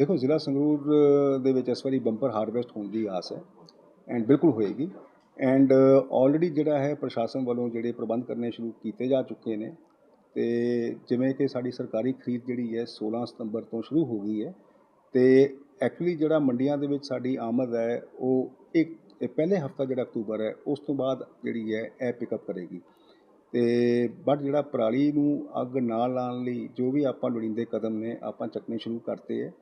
ਦੇਖੋ ਜ਼ਿਲ੍ਹਾ ਸੰਗਰੂਰ ਦੇ ਵਿੱਚ ਇਸ ਵਾਰੀ ਬੰਪਰ ਹਾਰਵੈਸਟ ਹੋਣ ਦੀ ਆਸ ਹੈ ਐਂਡ ਬਿਲਕੁਲ ਹੋਏਗੀ ਐਂਡ ਆਲਰੇਡੀ ਜਿਹੜਾ ਹੈ ਪ੍ਰਸ਼ਾਸਨ ਵੱਲੋਂ ਜਿਹੜੇ ਪ੍ਰਬੰਧ ਕਰਨੇ ਸ਼ੁਰੂ ਕੀਤੇ ਜਾ ਚੁੱਕੇ ਨੇ ਤੇ ਜਿਵੇਂ ਕਿ ਸਾਡੀ ਸਰਕਾਰੀ ਖਰੀਦ ਜਿਹੜੀ ਹੈ 16 ਸਤੰਬਰ ਤੋਂ ਸ਼ੁਰੂ ਹੋ ਗਈ ਹੈ ਤੇ ਐਕਚੁਅਲੀ ਜਿਹੜਾ ਮੰਡੀਆਂ ਦੇ ਵਿੱਚ ਸਾਡੀ ਆਮਦ ਹੈ ਉਹ ਇੱਕ, ਇਹ ਪਹਿਲੇ ਹਫਤਾ ਜਿਹੜਾ ਅਕਤੂਬਰ ਹੈ ਉਸ ਤੋਂ ਬਾਅਦ ਜਿਹੜੀ ਹੈ ਇਹ ਪਿਕਅਪ ਕਰੇਗੀ ਤੇ ਬਟ ਜਿਹੜਾ ਪਰਾਲੀ ਨੂੰ ਅੱਗ ਨਾ ਲਾਉਣ ਲਈ ਜੋ ਵੀ ਆਪਾਂ ਲੋੜੀਂਦੇ ਕਦਮ ਨੇ ਆਪਾਂ ਚੱਕਣੇ ਸ਼ੁਰੂ ਕਰਤੇ ਹੈ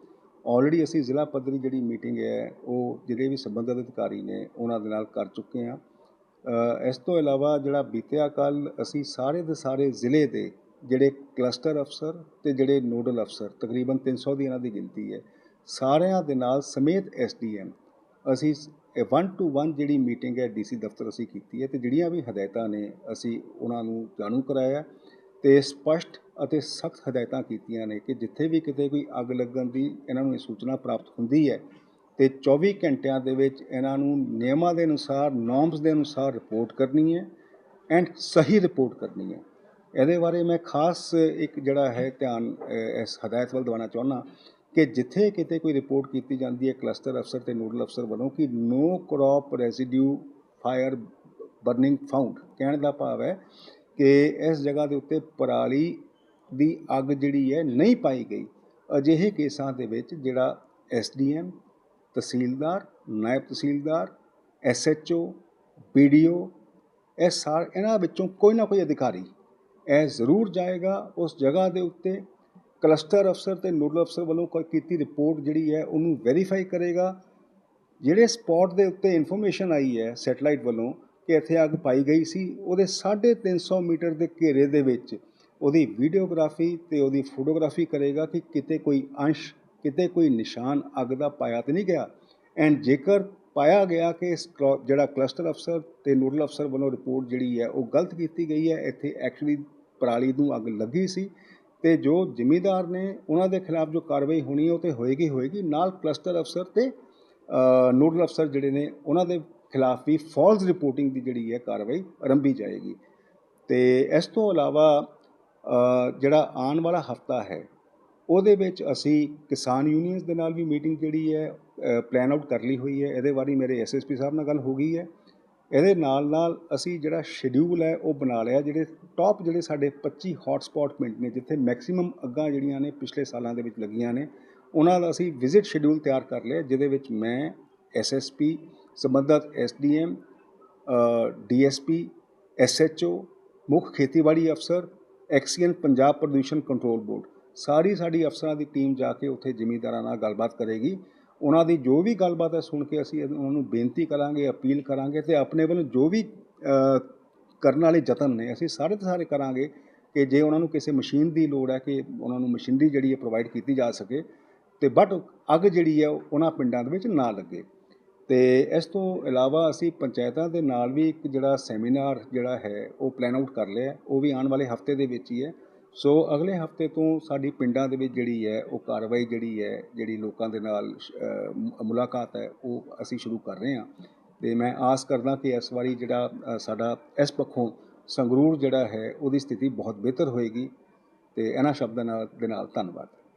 ਆਲਰੇਡੀ ਅਸੀਂ ਜ਼ਿਲ੍ਹਾ ਪੱਧਰੀ ਜਿਹੜੀ ਮੀਟਿੰਗ ਹੈ, ਉਹ ਜਿਹੜੇ ਵੀ ਸੰਬੰਧਿਤ ਅਧਿਕਾਰੀ ਨੇ, ਉਹਨਾਂ ਦੇ ਨਾਲ ਕਰ ਚੁੱਕੇ ਹਾਂ। ਇਸ ਤੋਂ ਇਲਾਵਾ ਜਿਹੜਾ ਬੀਤਿਆ ਕੱਲ, ਅਸੀਂ ਸਾਰੇ ਦੇ ਸਾਰੇ ਜ਼ਿਲ੍ਹੇ ਦੇ ਜਿਹੜੇ ਕਲਸਟਰ ਅਫਸਰ ਤੇ ਜਿਹੜੇ ਨੋਡਲ ਅਫਸਰ ਤਕਰੀਬਨ 300 ਦੀ ਇਹਨਾਂ ਦੀ ਗਿਣਤੀ ਹੈ, ਸਾਰਿਆਂ ਦੇ ਨਾਲ ਸਮੇਤ ਐਸਡੀਐਮ ਅਸੀਂ ਵਨ ਟੂ ਵਨ ਜਿਹੜੀ ਮੀਟਿੰਗ ਹੈ ਡੀਸੀ ਦਫ਼ਤਰ ਅਸੀਂ ਕੀਤੀ ਹੈ ਤੇ ਜਿਹੜੀਆਂ ਵੀ ਹਦਾਇਤਾਂ ਨੇ, ਅਸੀਂ ਉਹਨਾਂ ਨੂੰ ਜਾਣੂ ਕਰਾਇਆ ਤੇ ਸਪਸ਼ਟ ਅਤੇ ਸਖਤ ਹਦਾਇਤਾਂ ਕੀਤੀਆਂ ਨੇ ਕਿ ਜਿੱਥੇ ਵੀ ਕਿਤੇ ਕੋਈ ਅੱਗ ਲੱਗਣ ਦੀ ਇਹਨਾਂ ਨੂੰ ਇਹ ਸੂਚਨਾ ਪ੍ਰਾਪਤ ਹੁੰਦੀ ਹੈ ਤੇ 24 ਘੰਟਿਆਂ ਦੇ ਵਿੱਚ ਇਹਨਾਂ ਨੂੰ ਨਿਯਮਾਂ ਦੇ ਅਨੁਸਾਰ ਨੋਰਮਸ ਦੇ ਅਨੁਸਾਰ ਰਿਪੋਰਟ ਕਰਨੀ ਹੈ ਐਂਡ ਸਹੀ ਰਿਪੋਰਟ ਕਰਨੀ ਹੈ। ਇਹਦੇ ਬਾਰੇ ਮੈਂ ਖਾਸ ਇੱਕ ਜਿਹੜਾ ਹੈ ਧਿਆਨ ਇਸ ਹਦਾਇਤ ਵੱਲ ਦਿਵਾਉਣਾ ਚਾਹੁੰਦਾ ਕਿ ਜਿੱਥੇ ਕਿਤੇ ਕੋਈ ਰਿਪੋਰਟ ਕੀਤੀ ਜਾਂਦੀ ਹੈ ਕਲਸਟਰ ਅਫਸਰ ਤੇ ਨੋਡਲ ਅਫਸਰ ਵੱਲੋਂ ਕਿ no crop residue fire burning found ਕਹਿਣ ਦਾ ਭਾਵ ਹੈ ਕਿ ਇਸ ਜਗ੍ਹਾ ਦੇ ਉੱਤੇ ਪਰਾਲੀ ਦੀ ਅੱਗ ਜਿਹੜੀ ਹੈ ਨਹੀਂ ਪਾਈ ਗਈ। ਅਜਿਹੇ ਕੇਸਾਂ ਦੇ ਵਿੱਚ ਜਿਹੜਾ ਐਸਡੀਐਮ, ਤਹਿਸੀਲਦਾਰ, ਨਾਇਬ ਤਹਿਸੀਲਦਾਰ, ਐਸਐਚਓ ਬੀਡੀਓ ਇਹ ਸਾਰ ਇਹਨਾਂ ਵਿੱਚੋਂ ਕੋਈ ਨਾ ਕੋਈ ਅਧਿਕਾਰੀ ਇਹ ਜ਼ਰੂਰ ਜਾਏਗਾ ਉਸ ਜਗ੍ਹਾ ਦੇ ਉੱਤੇ। ਕਲਸਟਰ ਅਫਸਰ ਤੇ ਨੋਡਲ ਅਫਸਰ ਵੱਲੋਂ ਕੋਈ ਕੀਤੀ ਰਿਪੋਰਟ ਜਿਹੜੀ ਹੈ ਉਹਨੂੰ ਵੈਰੀਫਾਈ ਕਰੇਗਾ। ਜਿਹੜੇ ਸਪੌਟ ਦੇ ਉੱਤੇ ਇਨਫੋਰਮੇਸ਼ਨ ਆਈ ਹੈ ਸੈਟਲਾਈਟ ਵੱਲੋਂ ਕਿ ਇੱਥੇ ਅੱਗ ਪਾਈ ਗਈ ਸੀ, ਉਹਦੇ 350 ਮੀਟਰ ਦੇ ਘੇਰੇ ਦੇ ਵਿੱਚ ਉਹਦੀ ਵੀਡੀਓਗ੍ਰਾਫੀ ਤੇ ਉਹਦੀ ਫੋਟੋਗ੍ਰਾਫੀ ਕਰੇਗਾ ਕਿ ਕਿਤੇ ਕੋਈ ਅੰਸ਼ ਕਿਤੇ ਕੋਈ ਨਿਸ਼ਾਨ ਅੱਗ ਦਾ ਪਾਇਆ ਤੇ ਨਹੀਂ ਗਿਆ। ਐਂਡ ਜੇਕਰ ਪਾਇਆ ਗਿਆ ਕਿ ਜਿਹੜਾ ਕਲਸਟਰ ਅਫਸਰ ਤੇ ਨੋਡਲ ਅਫਸਰ ਵੱਲੋਂ ਰਿਪੋਰਟ ਜਿਹੜੀ ਹੈ ਉਹ ਗਲਤ ਕੀਤੀ ਗਈ ਹੈ ਇੱਥੇ ਐਕਚੁਅਲੀ ਪਰਾਲੀ ਨੂੰ ਅੱਗ ਲੱਗੀ ਸੀ ਤੇ ਜੋ ਜ਼ਿਮੀਦਾਰ ਨੇ ਉਹਨਾਂ ਦੇ ਖਿਲਾਫ ਜੋ ਕਾਰਵਾਈ ਹੋਣੀ ਉਹ ਤੇ ਹੋਏਗੀ ਹੋਏਗੀ। ਨਾਲ ਕਲਸਟਰ ਅਫਸਰ ਤੇ ਅ, ਨੋਡਲ ਅਫਸਰ ਜਿਹੜੇ ਨੇ ਉਹਨਾਂ ਦੇ ਖਿਲਾਫ ਵੀ ਫਾਲਸ ਰਿਪੋਰਟਿੰਗ ਦੀ ਜਿਹੜੀ ਹੈ ਕਾਰਵਾਈ ਆਰੰਭੀ ਜਾਏਗੀ। ਤੇ ਇਸ ਤੋਂ ਇਲਾਵਾ ਜਿਹੜਾ ਆਉਣ ਵਾਲਾ ਹਫਤਾ ਹੈ, ਉਹਦੇ ਵਿੱਚ ਅਸੀਂ ਕਿਸਾਨ ਯੂਨੀਅਨਸ ਦੇ ਨਾਲ ਵੀ ਮੀਟਿੰਗ ਜਿਹੜੀ ਹੈ ਪਲਾਨ ਆਊਟ ਕਰ ਲਈ ਹੋਈ ਹੈ। ਇਹਦੇ ਬਾਰੇ ਮੇਰੇ ਐਸਐਸਪੀ ਸਾਹਿਬ ਨਾਲ ਗੱਲ ਹੋ ਗਈ ਹੈ। ਇਹਦੇ ਨਾਲ ਨਾਲ ਅਸੀਂ ਜਿਹੜਾ ਸ਼ਡਿਊਲ ਹੈ, ਉਹ ਬਣਾ ਲਿਆ। ਜਿਹੜੇ ਟੌਪ ਜਿਹੜੇ ਸਾਡੇ 25 ਹੌਟ ਸਪੌਟ ਪਿੰਡ ਨੇ, ਜਿੱਥੇ ਮੈਕਸਿਮਮ ਅੱਗਾਂ ਜਿਹੜੀਆਂ ਨੇ ਪਿਛਲੇ ਸਾਲਾਂ ਦੇ ਵਿੱਚ ਲੱਗੀਆਂ ਨੇ, ਉਹਨਾਂ ਦਾ ਅਸੀਂ ਵਿਜ਼ਿਟ ਸ਼ਡਿਊਲ ਤਿਆਰ ਕਰ ਲਿਆ, ਜਿਹਦੇ ਵਿੱਚ ਮੈਂ ਐਸਐਸਪੀ ਸੰਬੰਧਤ ਐਸਡੀਐਮ ਡੀਐਸਪੀ ਐਸਐਚਓ ਮੁੱਖ ਖੇਤੀਬਾੜੀ ਅਫਸਰ ਐਕਸੀਅਨ ਪੰਜਾਬ ਪ੍ਰਦੂਸ਼ਣ ਕੰਟਰੋਲ ਬੋਰਡ ਸਾਰੀ ਸਾਡੀ ਅਫਸਰਾਂ ਦੀ ਟੀਮ ਜਾ ਕੇ ਉੱਥੇ ਜ਼ਿਮੀਂਦਾਰਾਂ ਨਾਲ ਗੱਲਬਾਤ ਕਰੇਗੀ। ਉਹਨਾਂ ਦੀ ਜੋ ਵੀ ਗੱਲਬਾਤ ਹੈ ਸੁਣ ਕੇ ਅਸੀਂ ਉਹਨਾਂ ਨੂੰ ਬੇਨਤੀ ਕਰਾਂਗੇ, ਅਪੀਲ ਕਰਾਂਗੇ ਤੇ ਆਪਣੇ ਵੱਲੋਂ ਜੋ ਵੀ ਕਰਨ ਵਾਲੇ ਯਤਨ ਨੇ, ਅਸੀਂ ਸਾਰੇ ਦੇ ਸਾਰੇ ਕਰਾਂਗੇ ਕਿ ਜੇ ਉਹਨਾਂ ਨੂੰ ਕਿਸੇ ਮਸ਼ੀਨ ਦੀ ਲੋੜ ਹੈ ਕਿ ਉਹਨਾਂ ਨੂੰ ਮਸ਼ੀਨਰੀ ਜਿਹੜੀ ਹੈ ਪ੍ਰੋਵਾਈਡ ਕੀਤੀ ਜਾ ਸਕੇ ਤੇ ਬਟ ਅੱਗ ਜਿਹੜੀ ਹੈ ਉਹ ਉਹਨਾਂ ਪਿੰਡਾਂ ਦੇ ਵਿੱਚ ਨਾ ਲੱਗੇ। ਅਤੇ ਇਸ ਤੋਂ ਇਲਾਵਾ ਅਸੀਂ ਪੰਚਾਇਤਾਂ ਦੇ ਨਾਲ ਵੀ ਇੱਕ ਜਿਹੜਾ ਸੈਮੀਨਾਰ ਜਿਹੜਾ ਹੈ, ਉਹ ਪਲੈਨ ਆਊਟ ਕਰ ਲਿਆ ਉਹ ਵੀ ਆਉਣ ਵਾਲੇ ਹਫ਼ਤੇ ਦੇ ਵਿੱਚ ਹੀ ਹੈ। ਸੋ ਅਗਲੇ ਹਫ਼ਤੇ ਤੋਂ ਸਾਡੀ ਪਿੰਡਾਂ ਦੇ ਵਿੱਚ ਜਿਹੜੀ ਹੈ, ਉਹ ਕਾਰਵਾਈ ਜਿਹੜੀ ਹੈ, ਜਿਹੜੀ ਲੋਕਾਂ ਦੇ ਨਾਲ ਮੁਲਾਕਾਤ ਹੈ, ਉਹ ਅਸੀਂ ਸ਼ੁਰੂ ਕਰ ਰਹੇ ਹਾਂ। ਤੇ ਮੈਂ ਆਸ ਕਰਦਾ ਕਿ ਇਸ ਵਾਰੀ ਜਿਹੜਾ ਸਾਡਾ ਇਸ ਪੱਖੋਂ ਸੰਗਰੂਰ ਜਿਹੜਾ ਹੈ, ਉਹਦੀ ਸਥਿਤੀ ਬਹੁਤ ਬਿਹਤਰ ਹੋਏਗੀ। ਤੇ ਇਹਨਾਂ ਸ਼ਬਦਾਂ ਨਾਲ, ਦੇ ਨਾਲ ਧੰਨਵਾਦ।